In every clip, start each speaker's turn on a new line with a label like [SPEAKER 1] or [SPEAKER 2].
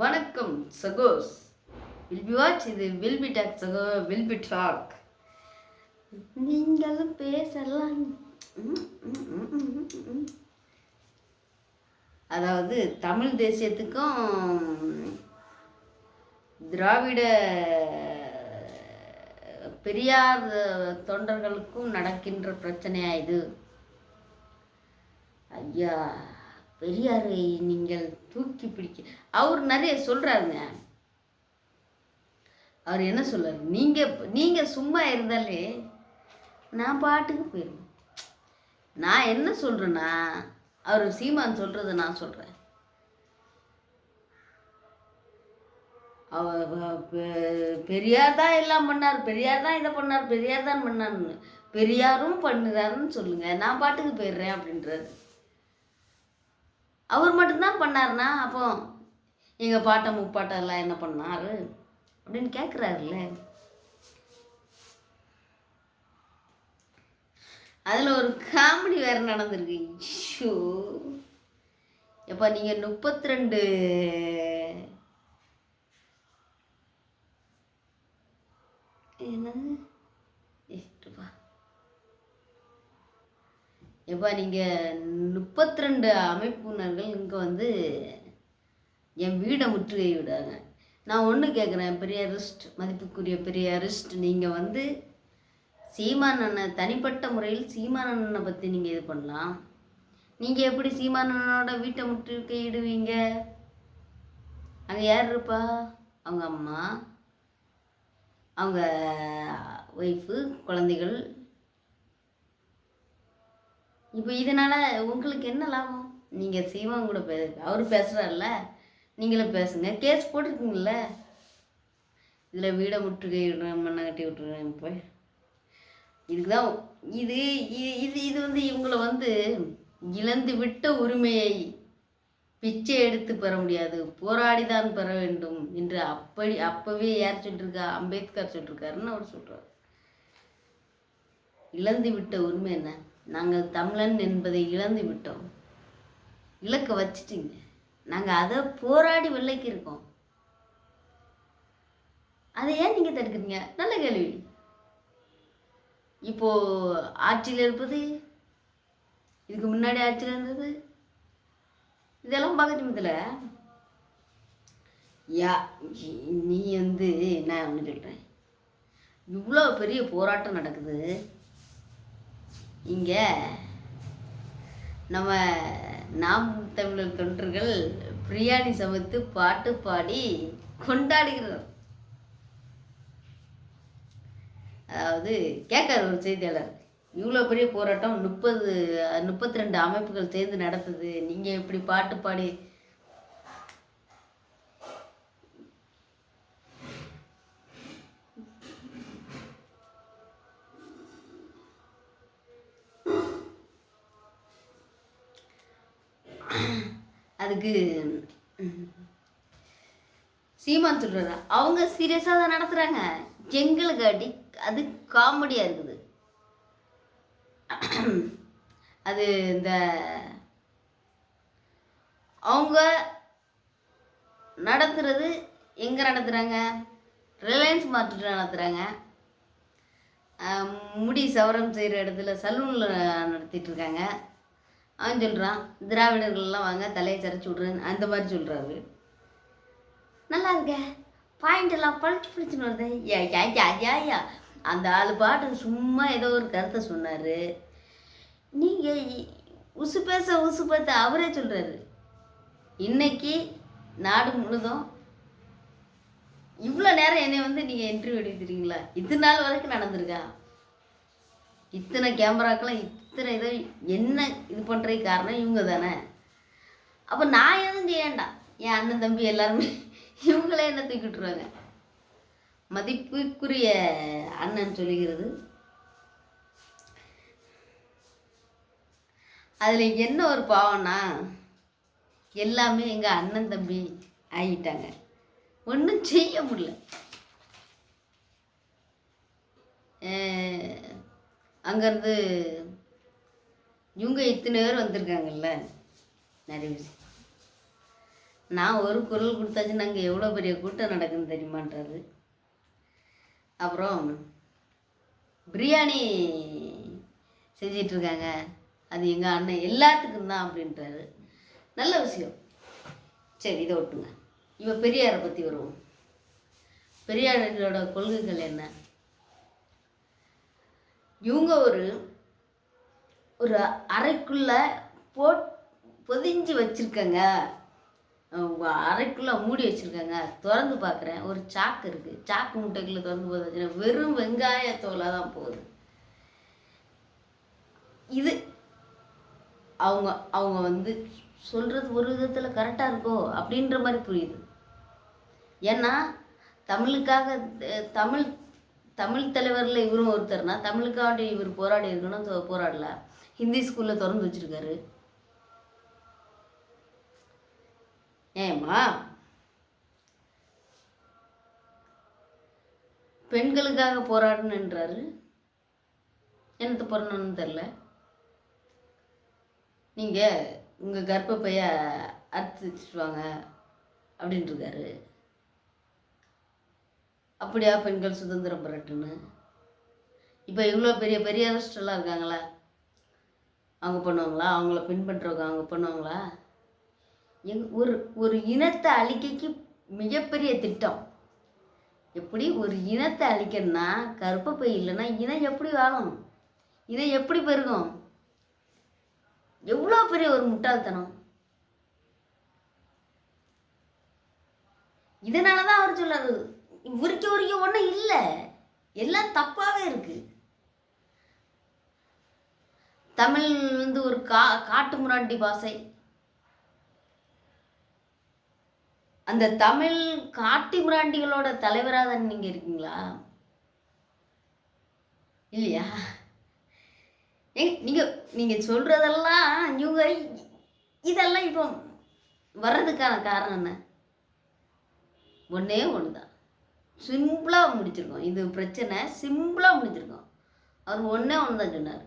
[SPEAKER 1] வணக்கம் சகோஸ். Will be watch இது வில் பி டாக் சகோ வில் பி டாக் நீங்களும் பேசலாம். அதாவது தமிழ் தேசியத்துக்கும் திராவிட பெரியார் தொண்டர்களுக்கும் நடக்கின்ற பிரச்சனையா இது? ஐயா. பெரியாரை நீங்கள் தூக்கி பிடிக்க அவர் நிறைய சொல்கிறாருங்க அவர் என்ன சொல்றாரு? நீங்கள் நீங்கள் சும்மா இருந்தாலே நான் பாட்டுக்கு போயிடுவேன் நான் என்ன சொல்கிறேன்னா அவர் சீமான் சொல்கிறத நான் சொல்கிறேன் அவ- பெ- பெரியார் தான் எல்லாம் பண்ணார். பெரியார் தான் இதை பண்ணார். பெரியார் தான் பண்ணார்னு பெரியாரும் பண்ணுறாருன்னு சொல்லுங்கள் நான் பாட்டுக்கு போயிடுறேன் அப்படின்றாரு. அவர் மட்டும்தான் பண்ணாருன்னா அப்போ எங்கள் பாட்டை முப்பாட்டம் எல்லாம் என்ன பண்ணார்? அப்படின்னு கேட்குறாருல்ல அதில் ஒரு காமெடி வேறு நடந்திருக்கு. ஷோ எப்போ நீங்கள் முப்பத்தி ரெண்டு எப்போ நீங்கள் முப்பத்தி ரெண்டு அமைப்புனர்கள் இங்கே வந்து என் வீடை முற்றுகை விடாங்க. நான் ஒன்று கேட்குறேன் பெரிய அரிஸ்ட் மதிப்புக்குரிய பெரிய அரிஸ்ட் நீங்கள் வந்து சீமான் அண்ணன் தனிப்பட்ட முறையில் சீமான் அண்ணனை பற்றி நீங்கள் இது பண்ணலாம். நீங்கள் எப்படி சீமான் அண்ணனோட வீட்டை முற்றுகையிடுவீங்க அங்கே யார் இருப்பா? அவங்க அம்மா அவங்க ஒய்ஃபு குழந்தைகள் இப்போ இதனால உங்களுக்கு என்ன லாபம்? நீங்கள் சீமான் கூட பே அவர் பேசுகிறாருல்ல நீங்களும் பேசுங்க. கேஸ் போட்டிருக்கீங்கள இதில் வீடை முற்றுகை விடுறேன் மண்ணை கட்டி விட்டுறேன் இப்போ இதுக்கு தான் இது இது இது வந்து இவங்களை வந்து இழந்து விட்ட உரிமையை பிச்சை எடுத்து பெற முடியாது. போராடிதான் பெற வேண்டும் என்று அப்படி அப்பவே யார் சொல்லிருக்கா? அம்பேத்கர் சொல்லிருக்காருன்னு அவர் சொல்கிறார் இழந்து விட்ட உரிமை என்ன? நாங்கள் தமிழன் என்பதை இழந்து விட்டோம். இலக்க வச்சிட்டீங்க. நாங்கள் அதை போராடி வெள்ளைக்கு இருக்கோம். அதை ஏன் நீங்கள் தடுக்கிறீங்க? நல்ல கேள்வி. இப்போ ஆட்சியில் இருப்பது இதுக்கு முன்னாடி ஆட்சியில் இருந்தது இதெல்லாம் பார்க்கறதுல யா நீ வந்து நான் ஒன்று சொல்கிறேன் இவ்வளோ பெரிய போராட்டம் நடக்குது. இங்கே நம்ம நாம் தமிழர் தொண்டர்கள் பிரியாணி சமைத்து பாட்டு பாடி கொண்டாடுகிறோம் அதாவது கேட்கார் ஒரு செய்தியாளர் இவ்வளோ பெரிய போராட்டம் முப்பது முப்பத்தி ரெண்டு அமைப்புகள் சேர்ந்து நடத்துது நீங்கள் இப்படி பாட்டு பாடி அதுக்கு சீமான் சொல்கிறாரு அவங்க சீரியஸாக தான் நடத்துகிறாங்க எங்களுக்கு அடி அது காமெடியாக இருக்குது. அது இந்த அவங்க நடத்துறது எங்கே நடத்துகிறாங்க ரிலையன்ஸ் மார்க்கெட் நடத்துகிறாங்க முடி சவரம் செய்கிற இடத்துல சலூனில் நடத்திட்டு இருக்காங்க. அவன் சொல்கிறான் திராவிடர்கள்லாம் வாங்க தலையை சிரைச்சி விட்றேன் அந்த மாதிரி சொல்கிறாரு நல்லா இருக்க? பாயிண்ட் எல்லாம் பழிச்சு பிடிச்சுன்னு வருது. யா யா யா யா யா. அந்த ஆள் பாட்டு சும்மா ஏதோ ஒரு கருத்தை சொன்னார். நீங்கள் உசு பேச உசு பேச அவரே சொல்கிறாரு இன்னைக்கு நாடு முழுதும் இவ்வளோ நேரம் என்னை வந்து நீங்கள் இன்டர்வியூ எடுக்கிறீங்களா இத்தனை நாள் வரைக்கும் நடந்திருக்கா? இத்தனை கேமராக்கெல்லாம் இத்தனை இதை என்ன இது பண்ணுறதுக்கு காரணம் இவங்க தானே. அப்போ நான் எதுவும் செய்யண்டா என் அண்ணன் தம்பி எல்லாருமே இவங்களே என்ன தூக்கிட்டுருவாங்க மதிப்புக்குரிய அண்ணன் சொல்லுகிறது அதில் என்ன ஒரு பாவம்னா எல்லாமே எங்கள் அண்ணன் தம்பி ஆகிட்டாங்க. ஒன்றும் செய்ய முடியல. அங்கேருந்து இவங்க இத்தனை பேர் வந்திருக்காங்கல்ல? நிறைய விஷயம் நான் ஒரு குரல் கொடுத்தாச்சு நாங்கள் எவ்வளோ பெரிய கூட்டம் நடக்குன்னு தெரியுமான்றது. அப்புறம் பிரியாணி செஞ்சிட்ருக்காங்க. அது எங்கள் அண்ணன் எல்லாத்துக்கும் தான் அப்படின்றாரு. நல்ல விஷயம். சரி இதை ஒட்டுங்க. இப்போ பெரியாரை பற்றி வருவோம். பெரியாரோட கொள்கைகள் என்ன? இவங்க ஒரு ஒரு அறைக்குள்ளே போட் பொதிஞ்சு வச்சுருக்கங்க. அறைக்குள்ளே மூடி வச்சுருக்காங்க. திறந்து பார்க்குறேன் ஒரு சாக்கு இருக்குது சாக்கு முட்டைக்குள்ளே திறந்து பார்த்துச்சுன்னா வெறும் வெங்காயத்தோலாக தான் போகுது. இது அவங்க அவங்க வந்து சொல்கிறது ஒரு விதத்தில் கரெக்டாக இருக்கோ அப்படின்ற மாதிரி புரியுது. ஏன்னா தமிழுக்காக தமிழ் தமிழ் தலைவரில் இவரும் ஒருத்தர்னா தமிழுக்காண்டி இவர் போராடி இருக்கணும் போராடல. ஹிந்தி ஸ்கூலில் திறந்து வச்சிருக்காரு. ஏம்மா? பெண்களுக்காக போராடணுன்றாரு என்னத்து போடணும்னு தெரில நீங்கள் உங்கள் கர்ப்பப்பையை அறுத்து வச்சுட்டு வாங்க அப்படின்ட்டுருக்காரு அப்படியா பெண்கள் சுதந்திரம் பெறட்டுன்னு இப்போ இவ்வளோ பெரிய பெரிய அரஸ்டெல்லாம் இருக்காங்களா? அவங்க பண்ணுவாங்களா? அவங்கள பின்பற்றுறவங்க அவங்க பண்ணுவாங்களா? எங் ஒரு ஒரு இனத்தை அழிக்கைக்கு மிகப்பெரிய திட்டம். எப்படி ஒரு இனத்தை அழிக்கணும்னா கருப்பப்பை இல்லைன்னா இனம் எப்படி வாழும்? இனம் எப்படி பெருகும்? எவ்வளோ பெரிய ஒரு முட்டாள்தனம்? இதனால தான் அவர் சொல்லாரு உரிக்க உரிக்க ஒன்றும் இல்லை. எல்லாம் தப்பாகவே இருக்குது தமிழ் வந்து ஒரு கா காட்டு முராண்டி பாசை. அந்த தமிழ் காட்டு முராண்டிகளோட தலைவராக தானே நீங்கள் இருக்கீங்களா? இல்லையா? ஏ நீங்கள் நீங்கள் சொல்கிறதெல்லாம் இவங்க இதெல்லாம் இப்போ வர்றதுக்கான காரணம் என்ன? ஒன்றே ஒன்று தான் சிம்பிளாக முடிச்சிருக்கோம். இது பிரச்சனை சிம்பிளாக முடிச்சிருக்கோம். அவர் ஒன்றே ஒன்று தான் சொன்னார்.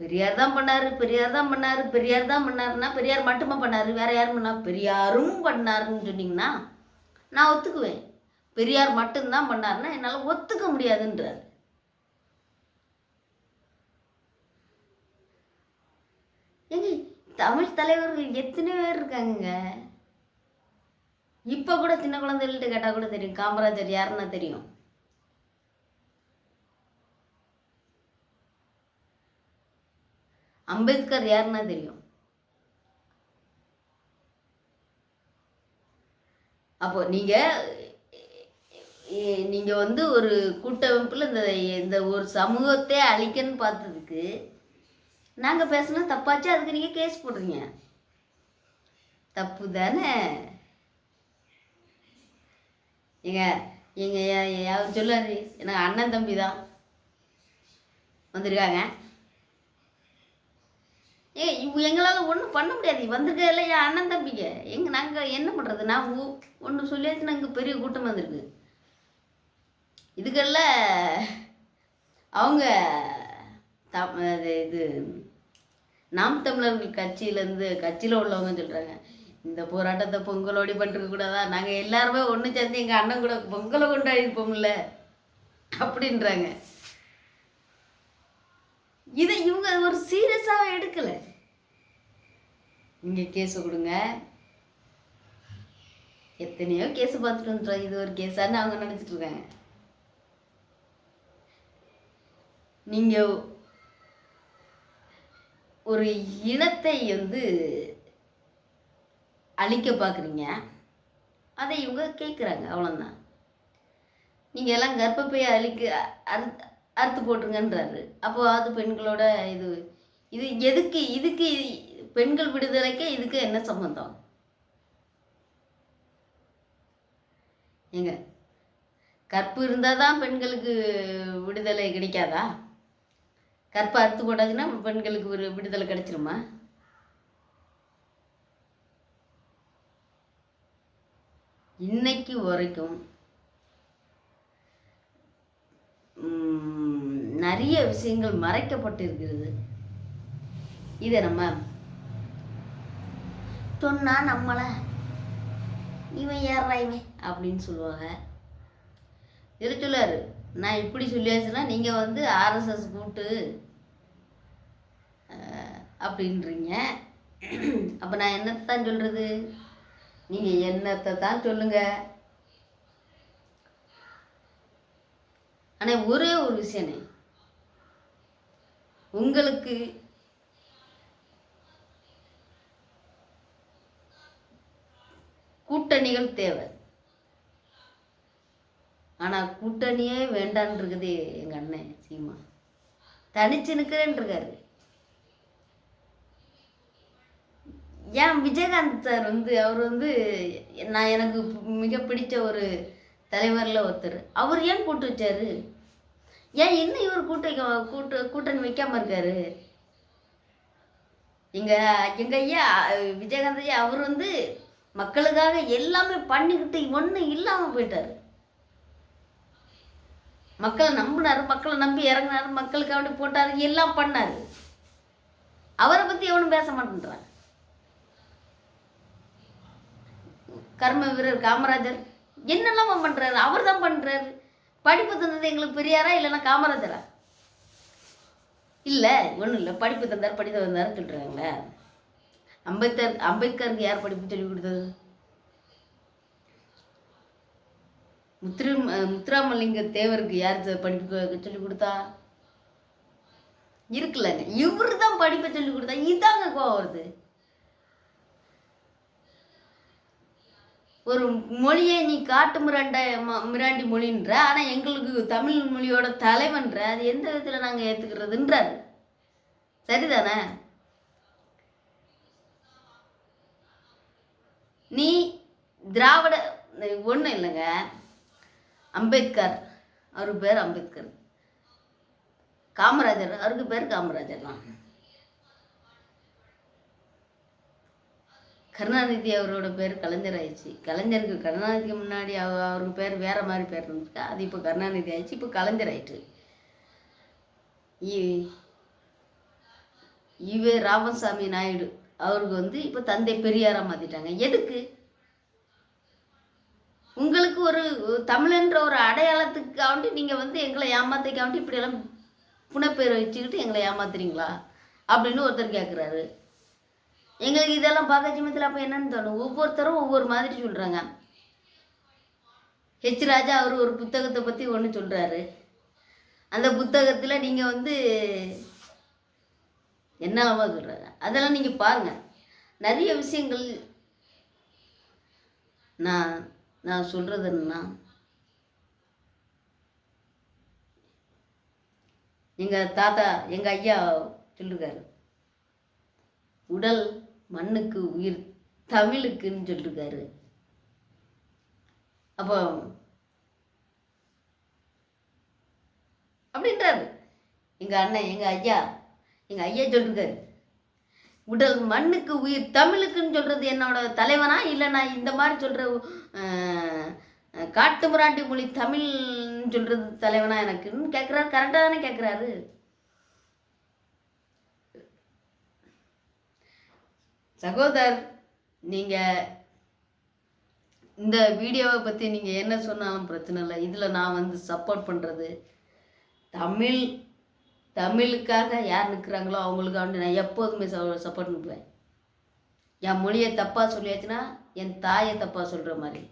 [SPEAKER 1] பெரியார் தான் பண்ணார் பெரியார் தான் பண்ணார் பெரியார் தான் பண்ணாருன்னா பெரியார் மட்டுமா பண்ணார் வேறு யாரும் பண்ணார் பெரியாரும் பண்ணாருன்னு சொன்னிங்கன்னா நான் ஒத்துக்குவேன். பெரியார் மட்டும்தான் பண்ணாருன்னா என்னால் ஒத்துக்க முடியாதுன்றார். ஏங்க தமிழ் தலைவர்கள் எத்தனை பேர் இருக்காங்க இப்போ கூட சின்ன குழந்தைகள்கிட்ட கேட்டால் கூட தெரியும். காமராஜர் யாருன்னா தெரியும். அம்பேத்கர் யாருன்னா தெரியும். அப்போ நீங்க நீங்க வந்து ஒரு கூட்டமைப்பில் இந்த இந்த ஒரு சமூகத்தை அழிக்கன்னு பார்த்ததுக்கு நாங்கள் பேசினா தப்பாச்சு. அதுக்கு நீங்கள் கேஸ் போடுறீங்க. தப்பு தானே? ஏங்க எங்க அவர் சொல்லாரு எனக்கு அண்ணன் தம்பி தான். வந்திருக்காங்க. ஏ இவங்க எங்களால் ஒன்றும் பண்ண முடியாது. வந்திருக்க இல்லை என் அண்ணன் தம்பிங்க? எங்கள் நாங்கள் என்ன பண்ணுறது நான் ஒன்று சொல்லியாச்சு நாங்கள் பெரிய கூட்டம் வந்திருக்கு. இதுக்கெல்லாம் அவங்க த அது இது நாம் தமிழர்கள் கட்சியிலேருந்து கட்சியில் உள்ளவங்க சொல்கிறாங்க இந்த போராட்டத்தை பொங்கலோடி பண்ணிருக்க கூடாதா நாங்கள் எல்லாருமே ஒன்று சேர்ந்து எங்கள் அண்ணன் கூட பொங்கலை கொண்டாடி இருப்போம்ல அப்படின்றாங்க. இதை இவங்க ஒரு சீரியஸாக எடுக்கலை. இங்கே கேஸை கொடுங்க. எத்தனையோ கேஸ் பார்த்துட்டு வந்துட்டோம். இது ஒரு கேஸான்னு அவங்க நினச்சிட்டு இருக்காங்க. நீங்கள் ஒரு இனத்தை வந்து அழிக்க பார்க்குறீங்க. அதை இவங்க கேட்குறாங்க. அவ்வளோதான் நீங்கள் எல்லாம் கர்ப்பப்பையை அழிக்க அறுத்து அறுத்து போட்டுருங்கன்றாரு. அப்போ அது பெண்களோட இது இது எதுக்கு இதுக்கு பெண்கள் விடுதலைக்கு இதுக்கு என்ன சம்மந்தம் ஏங்க கற்பு இருந்தால் தான் பெண்களுக்கு விடுதலை கிடைக்காதா? கற்பை அறுத்து போட்டாங்கன்னா பெண்களுக்கு ஒரு விடுதலை கிடைச்சிருமா? இன்னைக்கு வரைக்கும் நிறைய விஷயங்கள் மறைக்கப்பட்டிருக்கிறது. இதை நம்ம சொன்னா நம்மளை. இவன் ஏறா இவன்? அப்படின்னு சொல்லுவாங்க. இரு நான் இப்படி சொல்லியாச்சுன்னா நீங்கள் வந்து ஆர்எஸ்எஸ் கூட்டு அப்படின்றீங்க. அப்போ நான் என்னத்தான் சொல்கிறது நீங்கள் என்னத்தை தான் சொல்லுங்கள் ஆனால் ஒரே ஒரு விஷயனே உங்களுக்கு கூட்டணிகள் தேவை. ஆனால் கூட்டணியே வேண்டான் இருக்குது எங்கள் அண்ணன் சீமா. தனிச்சு நிற்கிறேன் இருக்காரு ஏன் விஜயகாந்த் சார் வந்து அவர் வந்து நான் எனக்கு மிக பிடிச்ச ஒரு தலைவரில் ஒருத்தர். அவர் ஏன் கூட்டு வச்சாரு? ஏன் இன்னும் இவர் கூட்டு வைக்க- கூட்டு கூட்டணி வைக்காமல் இருக்காரு? எங்கள் எங்கள் ஐயா விஜயகாந்த் ஐயா அவர் வந்து மக்களுக்காக எல்லாமே பண்ணிக்கிட்டு ஒன்றும் இல்லாமல் போயிட்டார். மக்களை நம்பினாரு மக்களை நம்பி இறங்கினார் மக்களுக்கு அப்படி எல்லாம் பண்ணார். அவரை பற்றி எவனும் பேச மாட்டேன்றான் கர்ம வீரர் காமராஜர். என்னெல்லாம் பண்ணுறாரு அவர் தான் பண்ணுறாரு படிப்பு தந்தது எங்களுக்கு பெரியாரா இல்லைன்னா காமராஜரா? இல்லை ஒன்றும் இல்லை. படிப்பு தந்தார் படித்து வந்தாருன்னு சொல்கிறாங்களே அம்பேத்கர் அம்பேத்கருக்கு யார் படிப்பு சொல்லி கொடுத்தது? முத்திரு முத்துராமலிங்க தேவருக்கு யார் படிப்பு சொல்லி கொடுத்தா? இருக்குல்லங்க. இவரு தான் படிப்பை சொல்லி கொடுத்தா இதாங்க கோவம் வருது. ஒரு மொழியை நீ காட்டு மிராண்ட ம- மிராண்டி மொழின்ற ஆனால் எங்களுக்கு தமிழ் மொழியோட தலைவன்ற அது எந்த விதத்தில் நாங்கள் ஏற்றுக்கிறதுன்றாரு சரிதானே? நீ திராவிட ஒன்றும் இல்லைங்க. அம்பேத்கர் அவருக்கு பேர் அம்பேத்கர். காமராஜர் அவருக்கு பேர் காமராஜர் தான் கருணாநிதி அவரோட பேர் கலைஞர் ஆயிடுச்சு கலைஞருக்கு கருணாநிதிக்கு முன்னாடி அவ அவருக்கு பேர் வேற மாதிரி பேர் இருந்துச்சு. அது இப்போ கருணாநிதி ஆயிடுச்சு. இப்போ கலைஞர் ஆயிட்டு இ- ராமசாமி நாயுடு அவருக்கு வந்து இப்போ தந்தை பெரியாராக மாற்றிட்டாங்க எதுக்கு? உங்களுக்கு ஒரு தமிழன்ற ஒரு அடையாளத்துக்காண்டி நீங்கள் வந்து எங்களை ஏமாத்திக்காண்டி இப்படியெல்லாம் புனைப்பெயரை வச்சுக்கிட்டு எங்களை ஏமாத்துறீங்களா? அப்படின்னு ஒருத்தர் கேட்குறாரு எங்களுக்கு இதெல்லாம் பார்க்க சமயத்தில் அப்போ என்னன்னு தோணும். ஒவ்வொருத்தரும் ஒவ்வொரு மாதிரி சொல்கிறாங்க ஹெச் ராஜா அவர் ஒரு புத்தகத்தை பற்றி ஒன்று சொல்கிறாரு அந்த புத்தகத்தில் நீங்கள் வந்து என்னவா சொல்கிறாங்க அதெல்லாம் நீங்கள் பாருங்கள் நிறைய விஷயங்கள் நான் நான் சொல்கிறது என்னன்னா எங்கள் தாத்தா எங்கள் ஐயா சொல்லிருக்காரு. உடல் மண்ணுக்கு உயிர் தமிழுக்குன்னு சொல்லியிருக்காரு அப்போ அப்படின்றாரு. எங்கள் அண்ணன் எங்கள் ஐயா எங்கள் ஐயா சொல்லியிருக்காரு உடல் மண்ணுக்கு உயிர் தமிழுக்குன்னு சொல்கிறது என்னோட தலைவனா இல்லை நான் இந்த மாதிரி சொல்கிற காட்டு முராண்டி மொழி தமிழ்னு சொல்கிறது தலைவனா எனக்குன்னு கேட்குறாரு கரெக்டாக தானே கேட்குறாரு சகோதர் நீங்கள் இந்த வீடியோவை பற்றி நீங்கள் என்ன சொன்னாலும் பிரச்சனை இல்லை. இதில் நான் வந்து சப்போர்ட் பண்ணுறது தமிழ் தமிழுக்காக யார் நிற்கிறாங்களோ அவங்களுக்காண்டி நான் எப்போதுமே சப்போர்ட் பண்ணுவேன் என் மொழியை தப்பாக சொல்லியாச்சுன்னா என் தாயை தப்பாக சொல்கிற மாதிரி.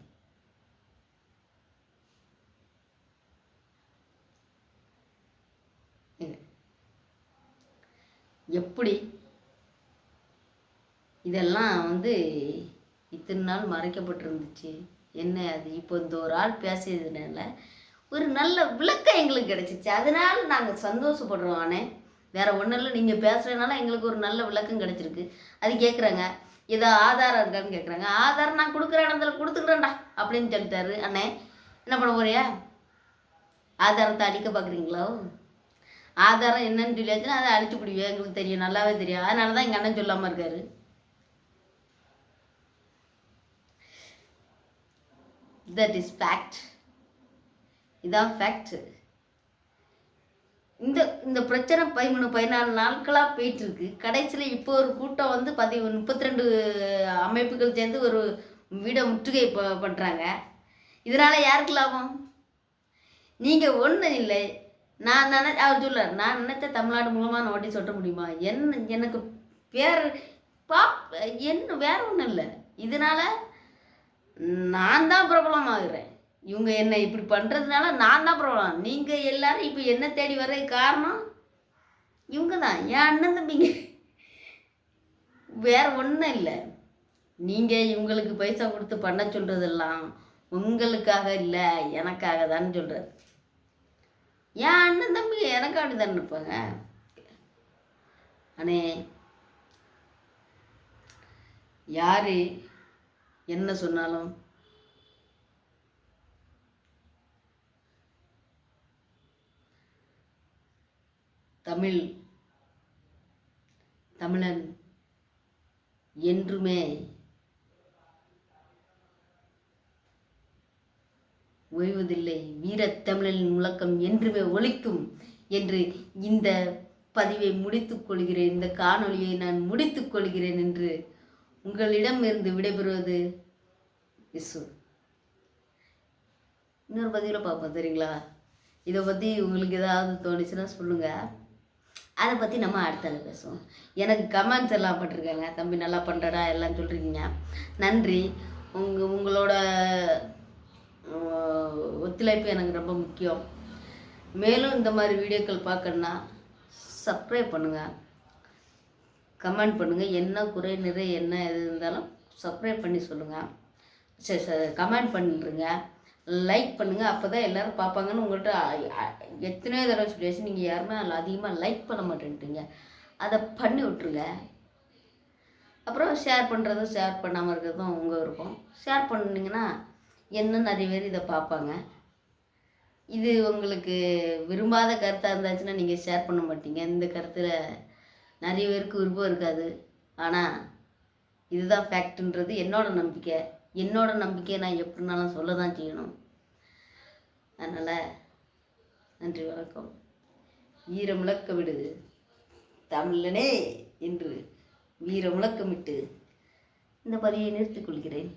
[SPEAKER 1] எப்படி இதெல்லாம் வந்து இத்தனை நாள் மறைக்கப்பட்டிருந்துச்சு. என்ன அது? இப்போ இந்த ஒரு ஆள் பேசியதுனால ஒரு நல்ல விளக்கம் எங்களுக்கு கிடச்சிச்சு. அதனால் நாங்கள் சந்தோஷப்படுறோம் ஆனே வேறு ஒன்றும் இல்லை நீங்கள் பேசுகிறதுனால எங்களுக்கு ஒரு நல்ல விளக்கம் கிடச்சிருக்கு. அது கேட்குறாங்க ஏதோ ஆதாரம் இருக்கான்னு கேட்குறாங்க ஆதாரம் நான் கொடுக்குற இடத்துல கொடுத்துக்கிறேன்டா அப்படின்னு சொல்லிட்டாரு அண்ணே. என்ன பண்ண போறியா? ஆதாரத்தை அடிக்க பார்க்குறீங்களோ ஆதாரம் என்னன்னு சொல்லியாச்சுன்னா அதை அடிச்சு பிடிவியா எங்களுக்கு தெரியும். நல்லாவே தெரியும். அதனால தான் எங்கள் அண்ணன் சொல்லாமல் இருக்காரு. தட் இஸ் ஃபேக்ட் இதான் ஃபேக்ட் இந்த இந்த பிரச்சனை பதிமூணு பதினாலு நாட்களாக போயிட்டுருக்கு. கடைசியில் இப்போ ஒரு கூட்டம் வந்து பதி முப்பத்தி ரெண்டு அமைப்புகள் சேர்ந்து ஒரு வீடை முற்றுகை ப பண்ணுறாங்க இதனால் யாருக்கு லாபம்? நீங்கள் ஒன்றும் இல்லை. நான் நினை அவர் சொல்ல நான் நினைச்ச தமிழ்நாடு மூலமாக நோட்டீஸ் சொல்ல முடியுமா? என்ன எனக்கு பேர் பாப் என்ன வேற ஒன்றும் இல்லை. இதனால் நான் தான் பிரபலமாகிறேன். இவங்க என்னை இப்படி பண்ணுறதுனால நான் தான் பிரபலம். நீங்கள் எல்லாரும் இப்போ என்ன தேடி வர்றதுக்கு காரணம்? இவங்க தான். என் அண்ணன் தம்பிங்க. வேற ஒன்றும் இல்லை. நீங்கள் இவங்களுக்கு பைசா கொடுத்து பண்ண சொல்கிறதெல்லாம் உங்களுக்காக இல்லை எனக்காக தான் சொல்கிறது என் அண்ணன் தம்பி எனக்கு அப்படி தான் இருப்பாங்க அண்ணே யாரு? என்ன சொன்னாலும்? தமிழ் தமிழன் என்றுமே ஓய்வதில்லை. வீரத்தமிழனின் முழக்கம் என்றுமே ஒழிக்கும் என்று இந்த பதிவை முடித்துக் கொள்கிறேன். இந்த காணொலியை நான் முடித்துக் கொள்கிறேன் என்று உங்களிடம் இருந்து விடைபெறுவது இசு இன்னொரு பதிவில் பார்ப்போம் சரிங்களா? இதை பற்றி உங்களுக்கு ஏதாவது தோணுச்சுன்னா சொல்லுங்கள் அதை பற்றி நம்ம அடுத்தால பேசுவோம். எனக்கு கமெண்ட்ஸ் எல்லாம் பட்டிருக்காங்க. தம்பி நல்லா பண்ணுறடா எல்லாம் சொல்கிறீங்க நன்றி. உங்கள் உங்களோட ஒத்துழைப்பு எனக்கு ரொம்ப முக்கியம். மேலும் இந்த மாதிரி வீடியோக்கள் பார்க்கணுன்னா சப்ஸ்கிரைப் பண்ணுங்கள் கமெண்ட் பண்ணுங்கள் என்ன குறை நிறை என்ன எது இருந்தாலும் சப்ஸ்கிரைப் பண்ணி சொல்லுங்கள் சரி சரி கமெண்ட் பண்ணிடுங்க லைக் பண்ணுங்கள் அப்போ தான் எல்லோரும் பார்ப்பாங்கன்னு உங்கள்கிட்ட எத்தனையோ தடவை சொல்லியாச்சு. நீங்கள் யாருமே அதில் அதிகமாக லைக் பண்ண மாட்டேன்ட்டீங்க. அதை பண்ணி விட்ருங்க அப்புறம் ஷேர் பண்ணுறதும் ஷேர் பண்ணாமல் இருக்கிறதும் உங்கள் விருப்பம். ஷேர் பண்ணிங்கன்னா இன்னும் நிறைய பேர் இதை பார்ப்பாங்க. இது உங்களுக்கு விரும்பாத கருத்தாக இருந்தாச்சுன்னா நீங்கள் ஷேர் பண்ண மாட்டீங்க. இந்த கருத்தில் நிறைய பேருக்கு விருப்பம் இருக்காது. ஆனால் இதுதான் ஃபேக்ட்ன்றது என்னோட நம்பிக்கை. என்னோட நம்பிக்கையை நான் எப்படினாலும் சொல்ல தான் செய்யணும். அதனால் நன்றி வணக்கம். வீரமுழக்க விடு தமிழனே என்று வீரமுழக்கமிட்டு இந்த பதிவை நிறுத்திக் கொள்கிறேன்.